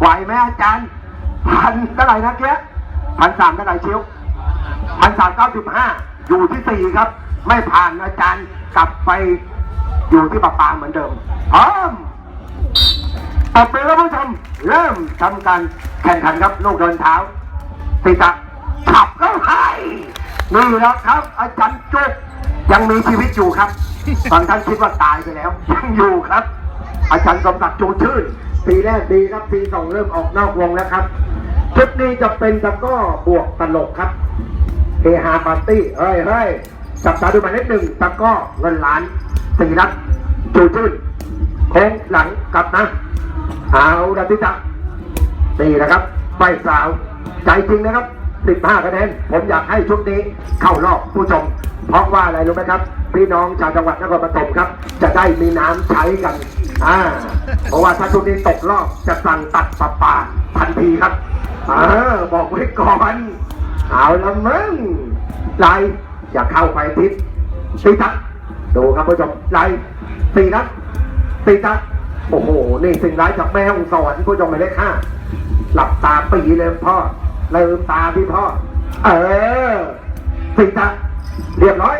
ไหวไหมอาจารย์พันเท่าไหร่นะเกี้ยพันสามเท่าไหร่เชียวพันสามเก้าสิบห้าอยู่ที่สี่ครับ ไม่ผ่านอาจารย์กลับไปอยู่ที่ปะปาเหมือนเดิมพร้อมต่อไปแล้วผู้ชมเริ่มทำการแข่งขันครับลูกเดินเท้าติตะขับก็ให้นี่แล้วครับ อาจารย์จุกยังมีชีวิตอยู่ครับบางท่านคิดว่าตายไปแล้ว ยังอยู่ครับ อาจารย์สมศักดิ์จูชื่นปีแรกดีครับปีสองเริ่มออกนอกวงแล้วครับชุดนี้จะเป็นตะก้อบวกตลกครับเฮฮาปาร์ตี้เฮ้ยเฮ้ยจับตาดูหมายเลขหนึ่งตะก้อเงินล้านสี่นัดจูชื่นโค้งหลังกลับนะเอาดัติตะนี่นะครับใบสาว ใจจริงนะครับ15คะแนนผมอยากให้ชุดนี้เข้ารอบผู้ชม เพราะว่าอะไรรู้ไหมครับ พี่น้องชาวจังหวัดนครปฐมครับ จะได้มีน้ำใช้กัน อ่าเพราะว่าถ้าชุดนี้ตกรอบจะสั่งตัดประปาทันทีครับเออบอกไว้ก่อนเอาละมึงไล่อย่าเข้าไปทิศตีทักดูครับผู้ชมไล่ตีนัดตีทักโอ้โหนี่สิ่งร้ายจากแม่ของสวรรค์ผู้ชมหมายเลขห้าหลับตาปีเลยพ่อลืมตาพี่พ่อ เออสิตาเรียบร้อย